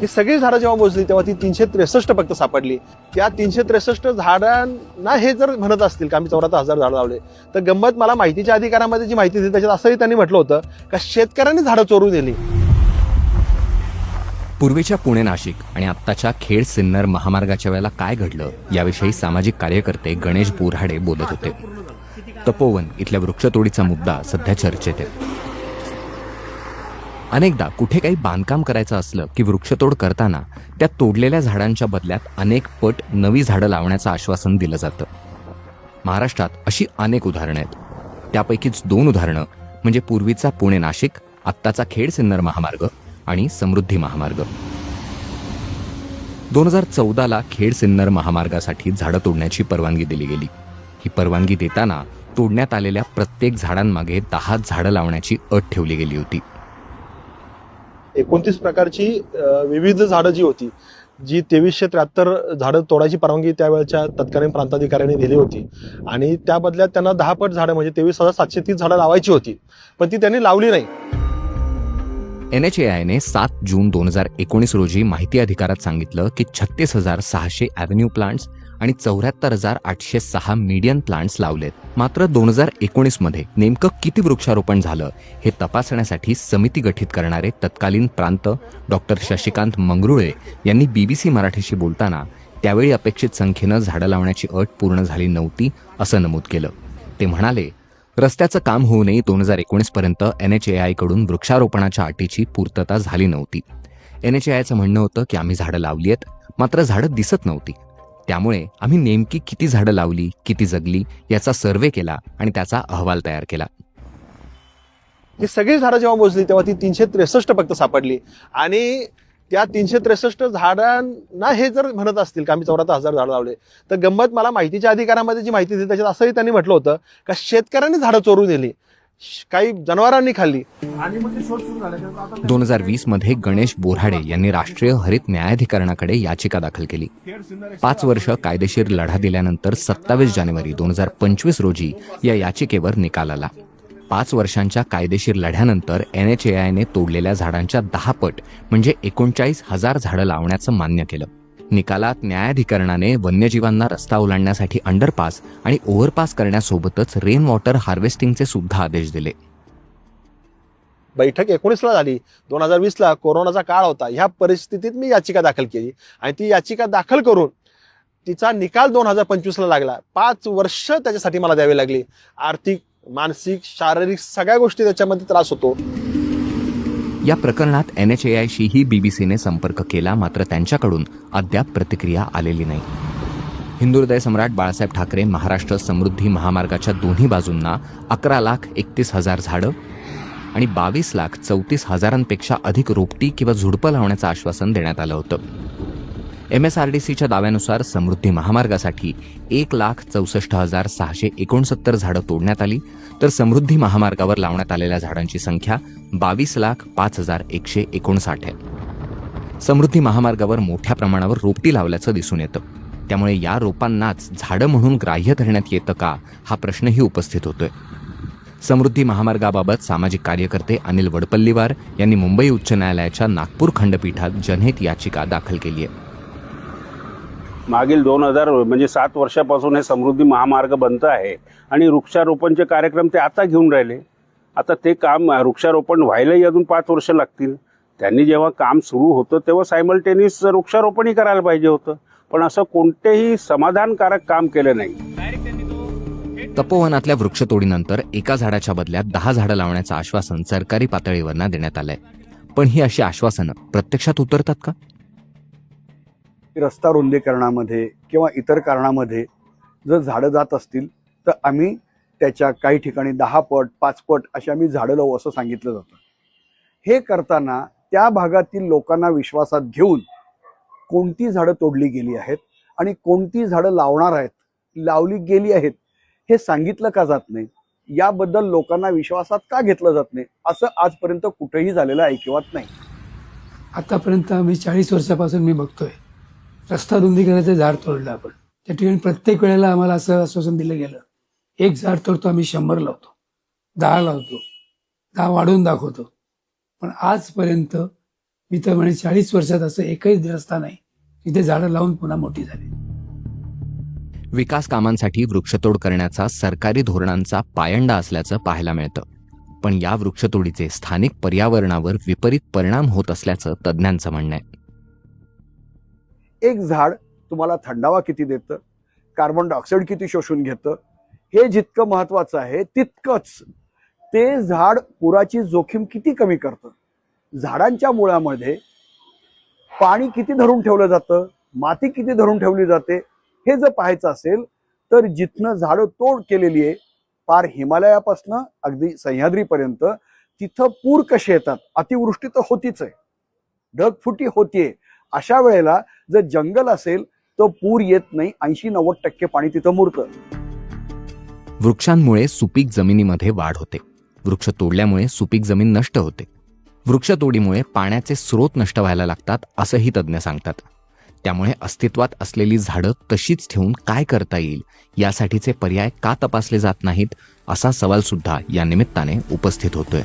ही सगळी झाडं जेव्हा मोजली तेव्हा ती तीनशे त्रेसष्ट फक्त सापडली. त्या तीनशे त्रेसष्ट झाडांना हे जर म्हणत असतील का आम्ही चौऱ्याहत्तर हजार झाडं लावले तर गंमत मला माहितीच्या अधिकारामध्ये जी माहिती दिली त्याच्यात असंही त्यांनी म्हटलं होतं का शेतकऱ्यांनी झाडं चोरून दिली पूर्वीच्या पुणे नाशिक आणि आत्ताच्या खेड सिन्नर महामार्गाच्या वेळेला काय घडलं याविषयी सामाजिक कार्यकर्ते गणेश बोराडे बोलत होते. तपोवन इथल्या वृक्षतोडीचा मुद्दा सध्या चर्चेत आहे. अनेकदा कुठे काही बांधकाम करायचं असलं की वृक्षतोड करताना त्या तोडलेल्या झाडांच्या बदल्यात अनेक पट नवी झाडं लावण्याचं आश्वासन दिलं जातं. महाराष्ट्रात अशी अनेक उदाहरणं आहेत. त्यापैकीच दोन उदाहरणं म्हणजे पूर्वीचा पुणे नाशिक आत्ताचा खेड सिन्नर महामार्ग आणि समृद्धी महामार्ग. दोन हजार चौदाला खेड सिन्नर महामार्गासाठी झाडं तोडण्याची परवानगी दिली गेली. ही परवानगी देताना तोडण्यात आलेल्या प्रत्येक झाडांमागे दहा झाडं लावण्याची अट ठेवली गेली होती. एकोणतीस प्रकारची विविध झाडं जी होती जी तेवीसशे त्र्याहत्तर झाडं तोडायची परवानगी त्यावेळच्या तत्कालीन प्रांताधिकाऱ्यांनी दिली होती. आणि त्या बदल्यात त्यांना दहा पट झाडं म्हणजे तेवीस हजार सातशे तीस झाडं लावायची होती. पण ती त्यांनी लावली नाही. एन एच ए सात जून दोन हजार एकोणीस रोजी माहिती अधिकारात सांगितलं की छत्तीस हजार सहाशे अव्हेन्यू प्लांट्स आणि चौऱ्याहत्तर हजार आठशे सहा मीडियन प्लांट्स लावलेत. मात्र दोन हजार एकोणीसमध्ये नेमकं किती वृक्षारोपण झालं हे तपासण्यासाठी समिती गठीत करणारे तत्कालीन प्रांत डॉक्टर शशिकांत मंगरुळे यांनी बीबीसी मराठीशी बोलताना त्यावेळी अपेक्षित संख्येनं झाडं लावण्याची अट पूर्ण झाली नव्हती असं नमूद केलं. ते म्हणाले रस्त्याचं काम होऊनही दोन हजार एकोणीस पर्यंत एन एच ए आयकडून वृक्षारोपणाच्या अटीची पूर्तता झाली नव्हती. एन एच ए आयचं म्हणणं होतं की आम्ही झाडं लावली आहेत मात्र झाडं दिसत नव्हती. त्यामुळे आम्ही नेमकी किती झाडं लावली किती जगली याचा सर्वे केला आणि त्याचा अहवाल तयार केला. ही सगळी झाडं जेव्हा मोजली तेव्हा ती तीनशे त्रेसष्ट फक्त सापडली. आणि त्या तीनशे त्रेसष्ट झाडांना हे जर म्हणत असतील का आम्ही चौऱ्याहत्तर हजार झाडं लावले तर गंमत मला माहितीच्या अधिकारामध्ये जी माहिती दिली त्याच्यात असंही त्यांनी म्हटलं होतं का शेतकऱ्यांनी झाडं चोरून दिली काही जनावरांनी खाल्ली. दोन हजार वीसमध्ये गणेश बोऱ्हाडे यांनी राष्ट्रीय हरित न्यायाधिकरणाकडे याचिका दाखल केली. पाच वर्ष कायदेशीर लढा दिल्यानंतर सत्तावीस जानेवारी दोन हजार पंचवीस रोजी या याचिकेवर निकाल आला. पाच वर्षांच्या कायदेशीर लढ्यानंतर एन एच ए आयने तोडलेल्या झाडांच्या दहा पट म्हणजे एकोणचाळीस हजार झाडं लावण्याचं मान्य केलं. निकालात न्यायाधिकरणाने वन्यजीवांना रस्ता ओलांडण्यासाठी अंडरपास आणि ओव्हरपास करण्यासोबतच रेन वॉटर हार्वेस्टिंगचे सुद्धा आदेश दिले. बैठक एकोणीसला झाली. दोन हजार वीसला कोरोनाचा काळ होता. ह्या परिस्थितीत मी याचिका दाखल केली आणि ती याचिका दाखल करून तिचा निकाल दोन हजार पंचवीसला लागला. पाच वर्ष त्याच्यासाठी मला द्यावी लागली. आर्थिक मानसिक शारीरिक सगळ्या गोष्टी त्याच्यामध्ये त्रास होतो. या प्रकरणात एन एच ए आयशीही बीबीसीने संपर्क केला मात्र त्यांच्याकडून अद्याप प्रतिक्रिया आलेली नाही. हिंदुहृदय सम्राट बाळासाहेब ठाकरे महाराष्ट्र समृद्धी महामार्गाच्या दोन्ही बाजूंना अकरा लाख एकतीस हजार झाडं आणि बावीस लाख चौतीस हजारांपेक्षा अधिक रोपटी किंवा झुडपं लावण्याचं आश्वासन देण्यात आलं होतं. एम एस आर डी सीच्या दाव्यानुसार समृद्धी महामार्गासाठी एक लाख चौसष्ट हजार सहाशे एकोणसत्तर झाडं तोडण्यात आली. तर समृद्धी महामार्गावर लावण्यात आलेल्या झाडांची संख्या बावीस लाख पाच हजार एकशे एकोणसाठ आहे. समृद्धी महामार्गावर मोठ्या प्रमाणावर रोपटी लावल्याचं दिसून येतं. त्यामुळे या रोपांनाच झाडं म्हणून ग्राह्य धरण्यात येतं का हा प्रश्नही उपस्थित होतोय. समृद्धी महामार्गाबाबत सामाजिक कार्यकर्ते अनिल वडपल्लीवार यांनी मुंबई उच्च न्यायालयाच्या नागपूर खंडपीठात जनहित याचिका दाखल केली आहे. मागील दोन हजार म्हणजे सात वर्षापासून हे समृद्धी महामार्ग बनत आहे आणि वृक्षारोपणचे कार्यक्रम ते आता घेऊन राहिले. आता ते काम वृक्षारोपण व्हायलाही अजून पाच वर्ष लागतील. त्यांनी जेव्हा काम सुरू होतं तेव्हा सायमल्टेनियस वृक्षारोपणही करायला पाहिजे होतं. पण असं कोणतेही समाधानकारक काम केलं नाही. तपोवनातल्या वृक्षतोडीनंतर एका झाडाच्या बदल्यात दहा झाडं लावण्याचं आश्वासन सरकारी पातळीवरनं देण्यात आलंय. पण ही अशी आश्वासनं प्रत्यक्षात उतरतात का? रस्ता रुंदीकरणामध्ये किंवा इतर कारणामध्ये जर झाडं जात असतील तर आम्ही त्याच्या काही ठिकाणी दहा पट पाच पट अशी आम्ही झाडं लावू असं सांगितलं जातं. हे करताना त्या भागातील लोकांना विश्वासात घेऊन कोणती झाडं तोडली गेली आहेत आणि कोणती झाडं लावणार आहेत लावली गेली आहेत हे सांगितलं का जात नाही? याबद्दल लोकांना विश्वासात का घेतलं जात नाही? असं आजपर्यंत कुठेही झालेलं ऐकिवात नाही. आतापर्यंत आम्ही चाळीस वर्षापासून मी बघतोय. रस्ता रुंदीकरणाचं झाड तोडलं आपण. त्या ठिकाणी प्रत्येक वेळेला आम्हाला असं आश्वासन दिलं गेलं. एक झाड तोडतो आम्ही शंभर लावतो. दहा लावतो. दहा वाढवून दाखवतो. पण आजपर्यंत मी तर म्हणे चाळीस वर्षात असं एकही रस्ता नाही. तिथे झाडं लावून पुन्हा मोठी झाली. विकास कामांसाठी वृक्षतोड करण्याचा सरकारी धोरणांचा पायंडा असल्याचं पाहायला मिळतं. पण या वृक्षतोडीचे स्थानिक पर्यावरणावर विपरीत परिणाम होत असल्याचं तज्ज्ञांचं म्हणणं आहे. एक झाड तुम्हाला थंडावा किती देतं? कार्बन डायऑक्साईड किती शोषून घेतं? हे जितकं महत्वाचं आहे तितकंच ते झाड पुराची जोखीम किती कमी करतं? झाडांच्या मुळामध्ये पाणी किती धरून ठेवलं जातं? माती किती धरून ठेवली जाते? हे जर पाहायचं असेल तर जिथनं झाडं तोड केलेली आहे पार हिमालयापासनं अगदी सह्याद्रीपर्यंत तिथं पूर कसे येतात? अतिवृष्टी तर होतीच आहे. ढगफुटी होतीये. अशा वेळेला जर जंगल असेल तर पूर येत नाही ऐंशी नव्वद टक्के पाणी तिथं मुरतं. वृक्षांमुळे सुपीक जमिनीमध्ये वाढ होते. वृक्ष तोडल्यामुळे सुपीक जमीन नष्ट होते. वृक्षतोडीमुळे पाण्याचे स्रोत नष्ट व्हायला लागतात असंही तज्ज्ञ सांगतात. त्यामुळे अस्तित्वात असलेली झाडं तशीच ठेवून काय करता येईल यासाठीचे पर्याय का तपासले जात नाहीत असा सवाल सुद्धा या निमित्ताने उपस्थित होतोय.